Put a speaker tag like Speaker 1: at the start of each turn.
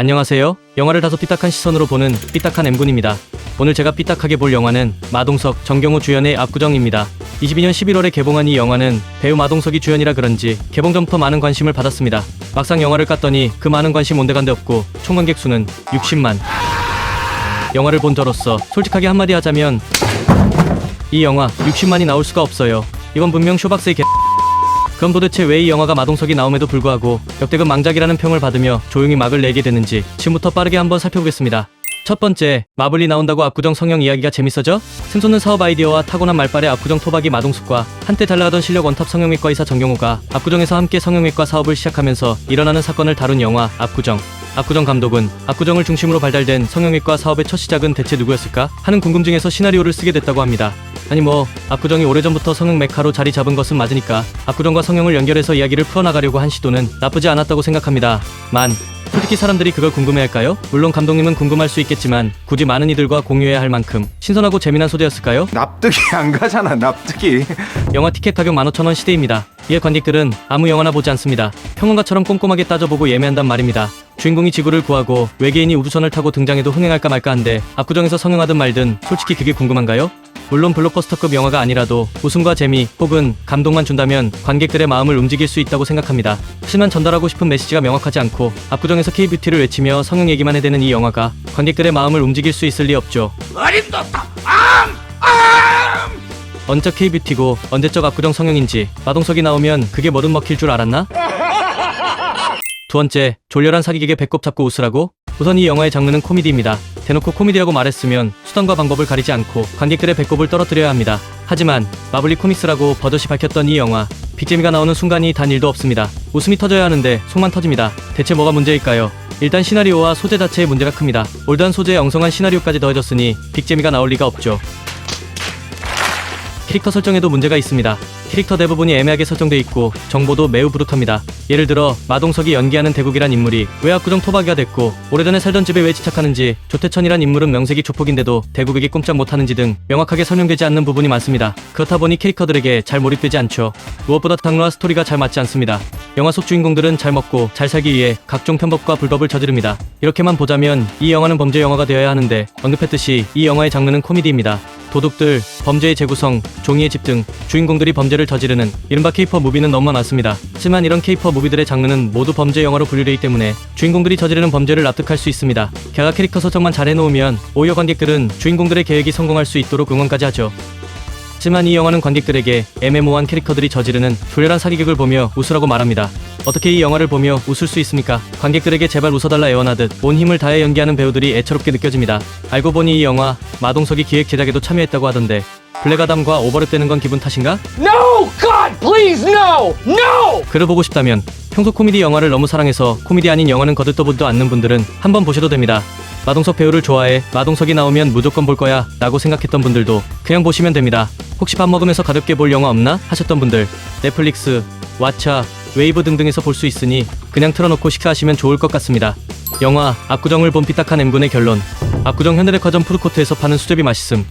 Speaker 1: 안녕하세요. 영화를 다소 삐딱한 시선으로 보는 삐딱한 M군입니다. 오늘 제가 삐딱하게 볼 영화는 마동석, 정경호 주연의 압구정입니다. 22년 11월에 개봉한 이 영화는 배우 마동석이 주연이라 그런지 개봉 전부터 많은 관심을 받았습니다. 막상 영화를 깠더니 그 많은 관심 온데간데 없고 총 관객 수는 60만. 영화를 본 저로서 솔직하게 한마디 하자면 이 영화 60만이 나올 수가 없어요. 이건 분명 쇼박스의 개... 그럼 도대체 왜 이 영화가 마동석이 나옴에도 불구하고 역대급 망작이라는 평을 받으며 조용히 막을 내게 되는지 지금부터 빠르게 한번 살펴보겠습니다. 첫 번째, 마블리 나온다고 압구정 성형 이야기가 재밌어져? 샘솟는 사업 아이디어와 타고난 말빨의 압구정 토박이 마동숙과 한때 잘 나가던 실력 원탑 성형외과 의사 정경호가 압구정에서 함께 성형외과 사업을 시작하면서 일어나는 사건을 다룬 영화 압구정. 압구정 감독은 압구정을 중심으로 발달된 성형외과 사업의 첫 시작은 대체 누구였을까 하는 궁금증에서 시나리오를 쓰게 됐다고 합니다. 아니 뭐 압구정이 오래전부터 성형 메카로 자리 잡은 것은 맞으니까 압구정과 성형을 연결해서 이야기를 풀어나가려고 한 시도는 나쁘지 않았다고 생각합니다. 만 솔직히 사람들이 그걸 궁금해할까요? 물론 감독님은 궁금할 수 있겠지만 굳이 많은 이들과 공유해야 할 만큼 신선하고 재미난 소재였을까요?
Speaker 2: 납득이 안 가잖아 납득이
Speaker 1: 영화 티켓 가격 15,000원 시대입니다. 이에 관객들은 아무 영화나 보지 않습니다. 평론가처럼 꼼꼼하게 따져보고 예매한단 말입니다. 주인공이 지구를 구하고 외계인이 우주선을 타고 등장해도 흥행할까 말까 한데 압구정에서 성형하든 말든 솔직히 그게 궁금한가요? 물론 블록버스터급 영화가 아니라도 웃음과 재미 혹은 감동만 준다면 관객들의 마음을 움직일 수 있다고 생각합니다. 하지만 전달하고 싶은 메시지가 명확하지 않고 압구정에서 K-뷰티를 외치며 성형 얘기만 해대는 이 영화가 관객들의 마음을 움직일 수 있을 리 없죠. 언제적 K-뷰티고 언제적 압구정 성형인지 마동석이 나오면 그게 뭐든 먹힐 줄 알았나? 두 번째, 졸렬한 사기객의 배꼽 잡고 웃으라고? 우선 이 영화의 장르는 코미디입니다. 대놓고 코미디라고 말했으면 수단과 방법을 가리지 않고 관객들의 배꼽을 떨어뜨려야 합니다. 하지만 마블리 코믹스라고 버젓이 밝혔던 이 영화 빅재미가 나오는 순간이 단 일도 없습니다. 웃음이 터져야 하는데 속만 터집니다. 대체 뭐가 문제일까요? 일단 시나리오와 소재 자체의 문제가 큽니다. 올드한 소재에 엉성한 시나리오까지 더해졌으니 빅재미가 나올 리가 없죠. 캐릭터 설정에도 문제가 있습니다. 캐릭터 대부분이 애매하게 설정돼 있고 정보도 매우 부족합니다. 예를 들어 마동석이 연기하는 대국이란 인물이 왜 압구정 토박이가 됐고 오래전에 살던 집에 왜 집착하는지 조태천이란 인물은 명색이 조폭인데도 대국에게 꼼짝 못하는지 등 명확하게 설명되지 않는 부분이 많습니다. 그렇다 보니 캐릭터들에게 잘 몰입되지 않죠. 무엇보다 장르와 스토리가 잘 맞지 않습니다. 영화 속 주인공들은 잘 먹고 잘 살기 위해 각종 편법과 불법을 저지릅니다. 이렇게만 보자면 이 영화는 범죄 영화가 되어야 하는데 언급했듯이 이 영화의 장르는 코미디입니다. 도둑들, 범죄의 재구성, 종이의 집 등 주인공들이 범죄를 저지르는 이른바 케이퍼 무비는 너무 많습니다. 하지만 이런 케이퍼 무비들의 장르는 모두 범죄 영화로 분류되기 때문에 주인공들이 저지르는 범죄를 납득할 수 있습니다. 게다가 캐릭터 설정만 잘 해놓으면 오히려 관객들은 주인공들의 계획이 성공할 수 있도록 응원까지 하죠. 하지만 이 영화는 관객들에게 애매모호한 캐릭터들이 저지르는 졸렬한 사기극을 보며 웃으라고 말합니다. 어떻게 이 영화를 보며 웃을 수 있습니까? 관객들에게 제발 웃어달라 애원하듯 온 힘을 다해 연기하는 배우들이 애처롭게 느껴집니다. 알고 보니 이 영화 마동석이 기획 제작에도 참여했다고 하던데 블랙아담과 오버랩되는 건 기분 탓인가?
Speaker 3: No! God, please, no! No!
Speaker 1: 글을 보고 싶다면 평소 코미디 영화를 너무 사랑해서 코미디 아닌 영화는 거들떠보지도 않는 분들은 한번 보셔도 됩니다. 마동석 배우를 좋아해 마동석이 나오면 무조건 볼 거야 라고 생각했던 분들도 그냥 보시면 됩니다. 혹시 밥 먹으면서 가볍게 볼 영화 없나 하셨던 분들 넷플릭스, 왓챠, 웨이브 등등에서 볼 수 있으니 그냥 틀어놓고 식사하시면 좋을 것 같습니다. 영화 압구정을 본 삐딱한 M군의 결론 압구정 현대백화점 푸드코트에서 파는 수제비 맛있음